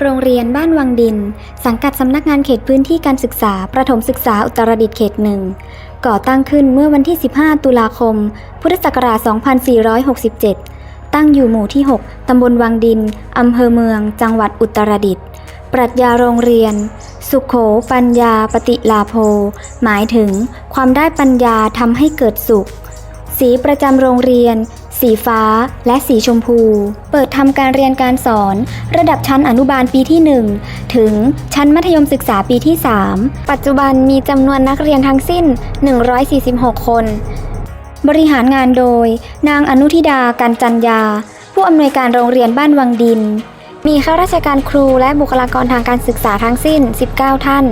โรงเรียนบ้านวังดิน สังกัดสำนักงานเขตพื้นที่การศึกษา ประถมศึกษาอุตรดิตถ์เขตหนึ่งก่อตั้งขึ้นเมื่อวันที่ 15 ตุลาคม พุทธศักราช 2467 ตั้งอยู่หมู่ที่ 6 ตำบลวังดิน อำเภอเมือง จังหวัดอุตรดิตถ์ ปรัชญาโรงเรียน สุขโข ปัญญา ปฏิลาโภ หมายถึงความได้ปัญญาทำให้เกิดสุข สีประจำโรงเรียน สีฟ้า และสีชมพู เปิดทำการเรียนการสอน ระดับชั้นอนุบาลปีที่ 1 ถึงชั้นมัธยมศึกษาปีที่ 3 ปัจจุบันมีจำนวนนักเรียนทั้งสิ้น 146 คน บริหารงานโดย นางอนุทิดากันจันยา ผู้อำนวยการโรงเรียนบ้านวังดิน มีข้าราชการครูและบุคลากรทางการศึกษาทั้งสิ้น 19 ท่าน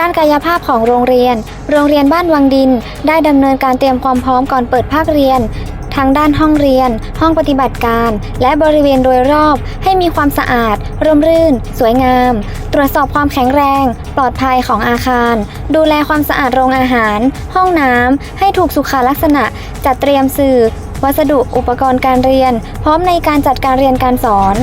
ด้านกายภาพของโรงเรียน โรงเรียนบ้านวังดิน ได้ดำเนินการเตรียมความพร้อมก่อนเปิดภาคเรียน ทั้งด้านห้องเรียน ห้องปฏิบัติการ และบริเวณโดยรอบให้มีความสะอาด ร่มรื่น สวยงาม ตรวจสอบความแข็งแรง ปลอดภัยของอาคาร ดูแลความสะอาดโรงอาหาร ห้องน้ำให้ถูกสุขลักษณะ จัดเตรียมสื่อ วัสดุอุปกรณ์การเรียน พร้อมในการจัดการเรียนการสอน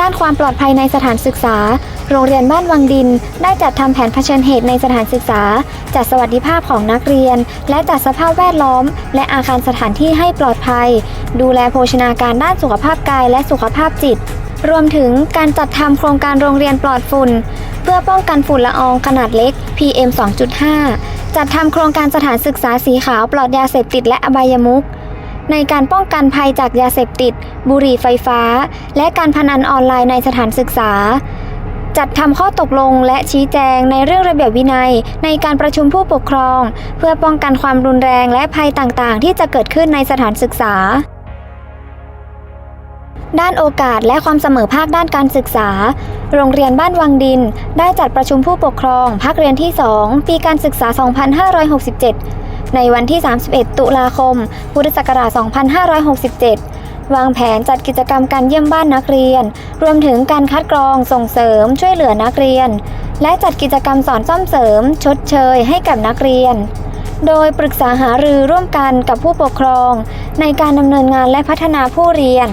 ด้านความปลอดภัยในสถานศึกษา โรงเรียนบ้านวังดิน ได้จัดทำแผนเผชิญเหตุในสถานศึกษา จัดสวัสดิภาพของนักเรียน และจัดสภาพแวดล้อม และอาคารสถานที่ให้ปลอดภัย ดูแลโภชนาการด้านสุขภาพกายและสุขภาพจิต รวมถึงการจัดทำโครงการโรงเรียนปลอดฝุ่น เพื่อป้องกันฝุ่นละอองขนาดเล็ก PM 2.5 จัดทำโครงการสถานศึกษาสีขาวปลอดยาเสพติดและอบายมุข ในการป้องกันภัยจากยาเสพติด บุหรี่ไฟฟ้า และการพนันออนไลน์ในสถานศึกษา จัดทำข้อตกลงและชี้แจงในเรื่องระเบียบวินัย ในการประชุมผู้ปกครอง เพื่อป้องกันความรุนแรงและภัยต่างๆ ที่จะเกิดขึ้นในสถานศึกษา ด้านโอกาสและความเสมอภาคด้านการศึกษาโรงเรียนบ้านวังดิน ได้จัดประชุมผู้ปกครอง ภาคเรียนที่ 2 ปีการศึกษา 2567 ในวันที่ 31 ตุลาคม พุทธศักราช 2567 วางแผนจัดกิจกรรมการเยี่ยมบ้านนักเรียน รวมถึงการคัดกรองส่งเสริมช่วยเหลือนักเรียน และจัดกิจกรรมสอนซ่อมเสริม ชดเชยให้กับนักเรียน โดยปรึกษาหารือร่วมกันกับผู้ปกครอง ในการดำเนินงานและพัฒนาผู้เรียน